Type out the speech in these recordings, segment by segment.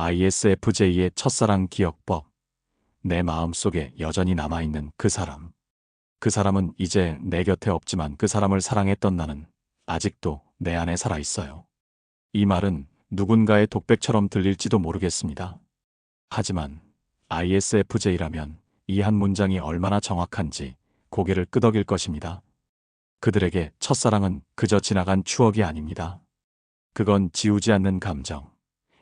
ISFJ의 첫사랑 기억법. 내 마음속에 여전히 남아있는 그 사람. 그 사람은 이제 내 곁에 없지만 그 사람을 사랑했던 나는 아직도 내 안에 살아있어요. 이 말은 누군가의 독백처럼 들릴지도 모르겠습니다. 하지만 ISFJ라면 이 한 문장이 얼마나 정확한지 고개를 끄덕일 것입니다. 그들에게 첫사랑은 그저 지나간 추억이 아닙니다. 그건 지우지 않는 감정,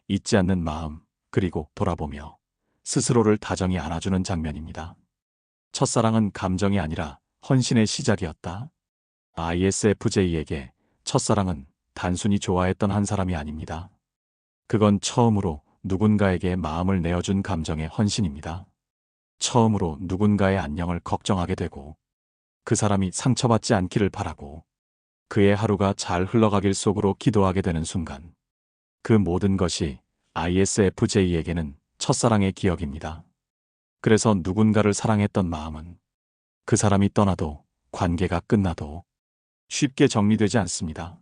잊지 않는 마음, 그리고 돌아보며 스스로를 다정히 안아주는 장면입니다. 첫사랑은 감정이 아니라 헌신의 시작이었다. ISFJ에게 첫사랑은 단순히 좋아했던 한 사람이 아닙니다. 그건 처음으로 누군가에게 마음을 내어준 감정의 헌신입니다. 처음으로 누군가의 안녕을 걱정하게 되고 그 사람이 상처받지 않기를 바라고 그의 하루가 잘 흘러가길 속으로 기도하게 되는 순간 그 모든 것이 ISFJ에게는 첫사랑의 기억입니다. 그래서 누군가를 사랑했던 마음은 그 사람이 떠나도 관계가 끝나도 쉽게 정리되지 않습니다.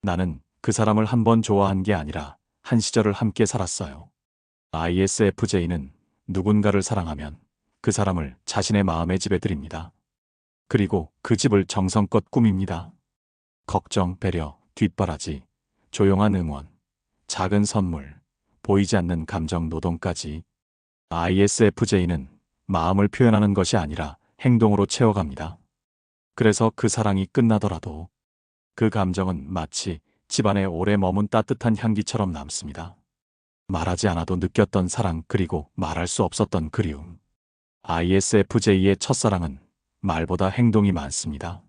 나는 그 사람을 한 번 좋아한 게 아니라 한 시절을 함께 살았어요. ISFJ는 누군가를 사랑하면 그 사람을 자신의 마음의 집에 들입니다. 그리고 그 집을 정성껏 꾸밉니다. 걱정, 배려, 뒷바라지, 조용한 응원, 작은 선물, 보이지 않는 감정 노동까지 ISFJ는 마음을 표현하는 것이 아니라 행동으로 채워갑니다. 그래서 그 사랑이 끝나더라도 그 감정은 마치 집안에 오래 머문 따뜻한 향기처럼 남습니다. 말하지 않아도 느꼈던 사랑 그리고 말할 수 없었던 그리움. ISFJ의 첫사랑은 말보다 행동이 많습니다.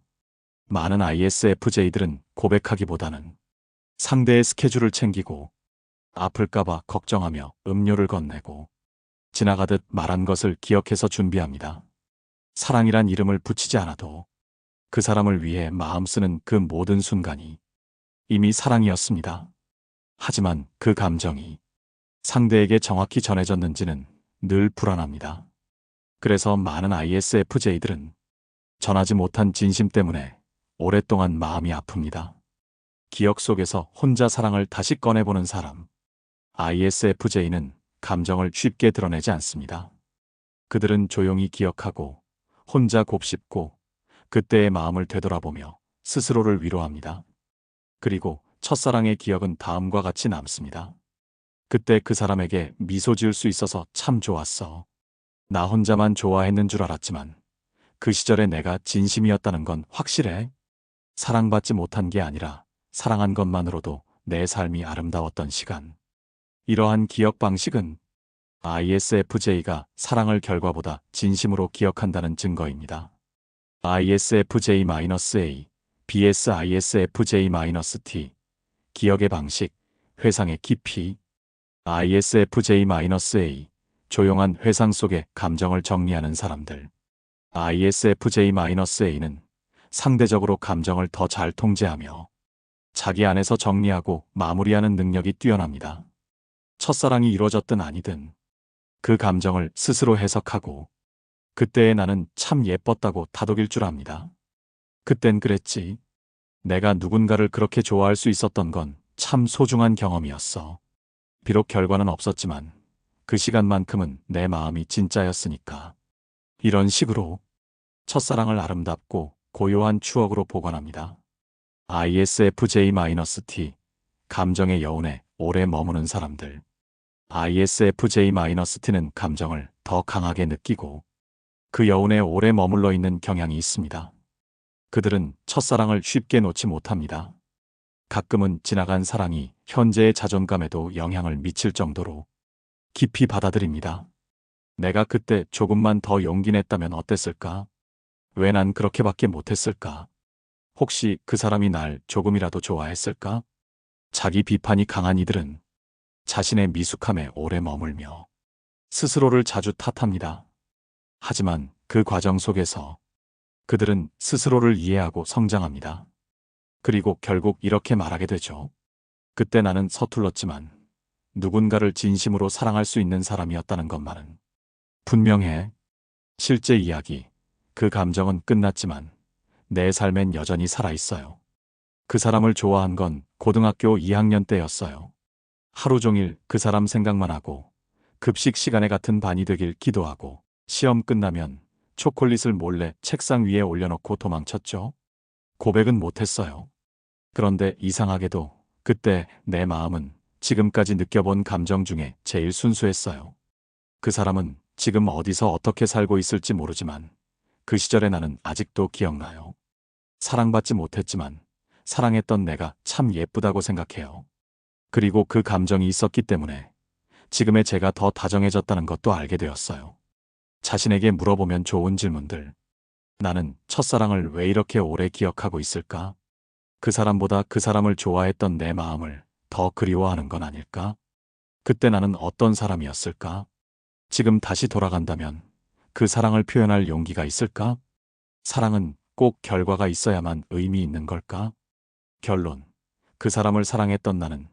많은 ISFJ들은 고백하기보다는 상대의 스케줄을 챙기고 아플까봐 걱정하며 음료를 건네고 지나가듯 말한 것을 기억해서 준비합니다. 사랑이란 이름을 붙이지 않아도 그 사람을 위해 마음 쓰는 그 모든 순간이 이미 사랑이었습니다. 하지만 그 감정이 상대에게 정확히 전해졌는지는 늘 불안합니다. 그래서 많은 ISFJ들은 전하지 못한 진심 때문에 오랫동안 마음이 아픕니다. 기억 속에서 혼자 사랑을 다시 꺼내보는 사람. ISFJ는 감정을 쉽게 드러내지 않습니다. 그들은 조용히 기억하고 혼자 곱씹고 그때의 마음을 되돌아보며 스스로를 위로합니다. 그리고 첫사랑의 기억은 다음과 같이 남습니다. 그때 그 사람에게 미소 지을 수 있어서 참 좋았어. 나 혼자만 좋아했는 줄 알았지만 그 시절에 내가 진심이었다는 건 확실해. 사랑받지 못한 게 아니라 사랑한 것만으로도 내 삶이 아름다웠던 시간. 이러한 기억 방식은 ISFJ가 사랑을 결과보다 진심으로 기억한다는 증거입니다. ISFJ-A, BSISFJ-T 기억의 방식, 회상의 깊이 ISFJ-A 조용한 회상 속에 감정을 정리하는 사람들 ISFJ-A는 상대적으로 감정을 더 잘 통제하며 자기 안에서 정리하고 마무리하는 능력이 뛰어납니다. 첫사랑이 이루어졌든 아니든 그 감정을 스스로 해석하고 그때의 나는 참 예뻤다고 다독일 줄 압니다. 그땐 그랬지. 내가 누군가를 그렇게 좋아할 수 있었던 건 참 소중한 경험이었어. 비록 결과는 없었지만 그 시간만큼은 내 마음이 진짜였으니까. 이런 식으로 첫사랑을 아름답고 고요한 추억으로 보관합니다. ISFJ-T 감정의 여운에 오래 머무는 사람들. ISFJ-T는 감정을 더 강하게 느끼고 그 여운에 오래 머물러 있는 경향이 있습니다. 그들은 첫사랑을 쉽게 놓지 못합니다. 가끔은 지나간 사랑이 현재의 자존감에도 영향을 미칠 정도로 깊이 받아들입니다. 내가 그때 조금만 더 용기 냈다면 어땠을까? 왜 난 그렇게밖에 못했을까? 혹시 그 사람이 날 조금이라도 좋아했을까? 자기 비판이 강한 이들은 자신의 미숙함에 오래 머물며 스스로를 자주 탓합니다. 하지만 그 과정 속에서 그들은 스스로를 이해하고 성장합니다. 그리고 결국 이렇게 말하게 되죠. 그때 나는 서툴렀지만 누군가를 진심으로 사랑할 수 있는 사람이었다는 것만은 분명해. 실제 이야기, 그 감정은 끝났지만 내 삶엔 여전히 살아있어요. 그 사람을 좋아한 건 고등학교 2학년 때였어요. 하루 종일 그 사람 생각만 하고 급식 시간에 같은 반이 되길 기도하고 시험 끝나면 초콜릿을 몰래 책상 위에 올려놓고 도망쳤죠. 고백은 못했어요. 그런데 이상하게도 그때 내 마음은 지금까지 느껴본 감정 중에 제일 순수했어요. 그 사람은 지금 어디서 어떻게 살고 있을지 모르지만 그 시절의 나는 아직도 기억나요. 사랑받지 못했지만 사랑했던 내가 참 예쁘다고 생각해요. 그리고 그 감정이 있었기 때문에 지금의 제가 더 다정해졌다는 것도 알게 되었어요. 자신에게 물어보면 좋은 질문들. 나는 첫사랑을 왜 이렇게 오래 기억하고 있을까? 그 사람보다 그 사람을 좋아했던 내 마음을 더 그리워하는 건 아닐까? 그때 나는 어떤 사람이었을까? 지금 다시 돌아간다면 그 사랑을 표현할 용기가 있을까? 사랑은 꼭 결과가 있어야만 의미 있는 걸까? 결론. 그 사람을 사랑했던 나는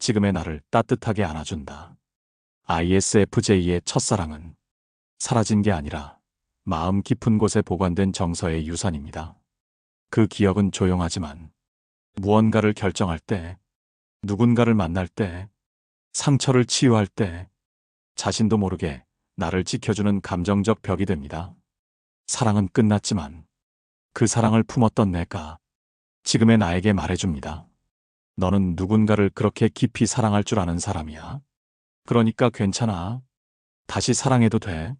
지금의 나를 따뜻하게 안아준다. ISFJ의 첫사랑은 사라진 게 아니라 마음 깊은 곳에 보관된 정서의 유산입니다. 그 기억은 조용하지만 무언가를 결정할 때, 누군가를 만날 때, 상처를 치유할 때, 자신도 모르게 나를 지켜주는 감정적 벽이 됩니다. 사랑은 끝났지만 그 사랑을 품었던 내가 지금의 나에게 말해줍니다. 너는 누군가를 그렇게 깊이 사랑할 줄 아는 사람이야. 그러니까 괜찮아. 다시 사랑해도 돼.